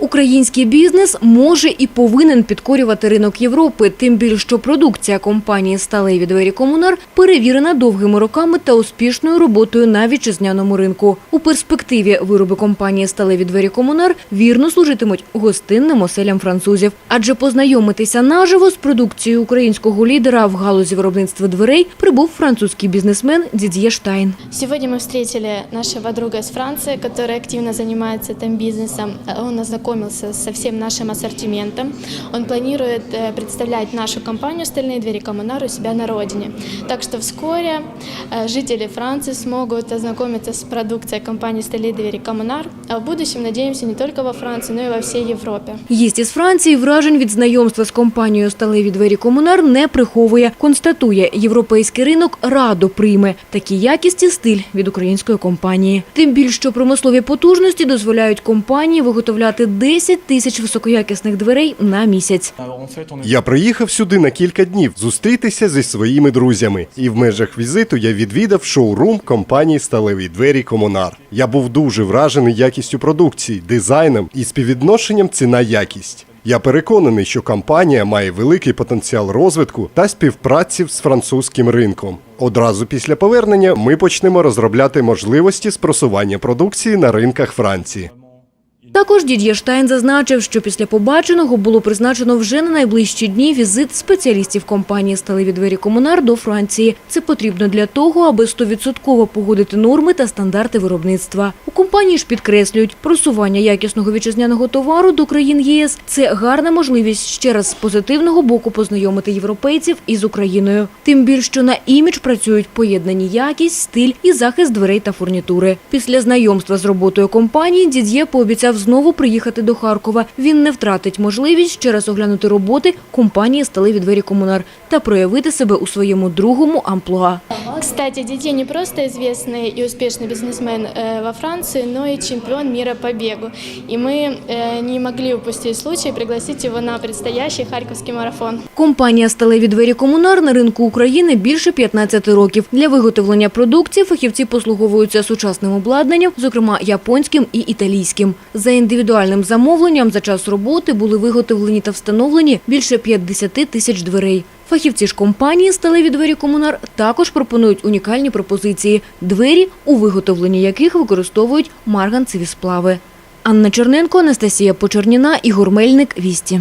Український бізнес може і повинен підкорювати ринок Європи, тим більше, що продукція компанії «Сталеві двері Комунар» перевірена довгими роками та успішною роботою на вітчизняному ринку. У перспективі вироби компанії «Сталеві двері Комунар» вірно служитимуть гостинним оселям французів. Адже познайомитися наживо з продукцією українського лідера в галузі виробництва дверей прибув французький бізнесмен Дід'є Штайн. Сегодня мы встретили нашего друга из Франции, который активно занимается этим бизнесом. Он ознакомился со всем нашим ассортиментом. Он планирует э, представлять нашу компанию «Стальные двери Коммунар» у себя на родине. Так что вскоре э, жители Франции смогут ознакомиться с продукцией компании «Стальные двери Коммунар», а в будущем, надеемся, не только во Франции, но и во всей Европе. Гість із Франції вражень від знайомства з компанією «Сталеві двері Комунар» не приховує. Констатує, європейський ринок радо прийме такі якість і стиль від української компанії. Тим більше, що промислові потужності дозволяють компанії виготовляти 10 тисяч високоякісних дверей на місяць. Я приїхав сюди на кілька днів зустрітися зі своїми друзями, і в межах візиту я відвідав шоурум компанії Сталеві двері Комунар. Я був дуже вражений якістю продукції, дизайном і співвідношенням ціна-якість. Я переконаний, що компанія має великий потенціал розвитку та співпраці з французьким ринком. Одразу після повернення ми почнемо розробляти можливості спросування продукції на ринках Франції. Також Дід'є Штайн зазначив, що після побаченого було призначено вже на найближчі дні візит спеціалістів компанії «Сталеві двері Комунар» до Франції. Це потрібно для того, аби стовідсотково погодити норми та стандарти виробництва. У компанії ж підкреслюють, просування якісного вітчизняного товару до країн ЄС – це гарна можливість ще раз з позитивного боку познайомити європейців із Україною. Тим більше, що на імідж працюють поєднані якість, стиль і захист дверей та фурнітури. Після знайомства з роботою компанії Дід'є пообіцяв знову приїхати до Харкова. Він не втратить можливість ще раз оглянути роботи компанії «Сталеві двері Комунар» та проявити себе у своєму другому амплуа. Кстати, Дидье не просто известный и успешный бизнесмен э, во Франции, но и чемпион мира по бегу. И мы э, не могли упустить случай пригласить его на предстоящий Харьковский марафон. Компанія «Сталеві двері Комунар» на ринку України більше 15 років. Для виготовлення продукції фахівці послуговуються сучасним обладнанням, зокрема японським і італійським. За індивідуальним замовленням за час роботи були виготовлені та встановлені більше 50 тисяч дверей. Фахівці ж компанії «Сталеві двері Комунар» також пропонують унікальні пропозиції – двері, у виготовленні яких використовують марганцеві сплави. Анна Черненко, Анастасія Почерніна, Ігор Мельник, Вісті.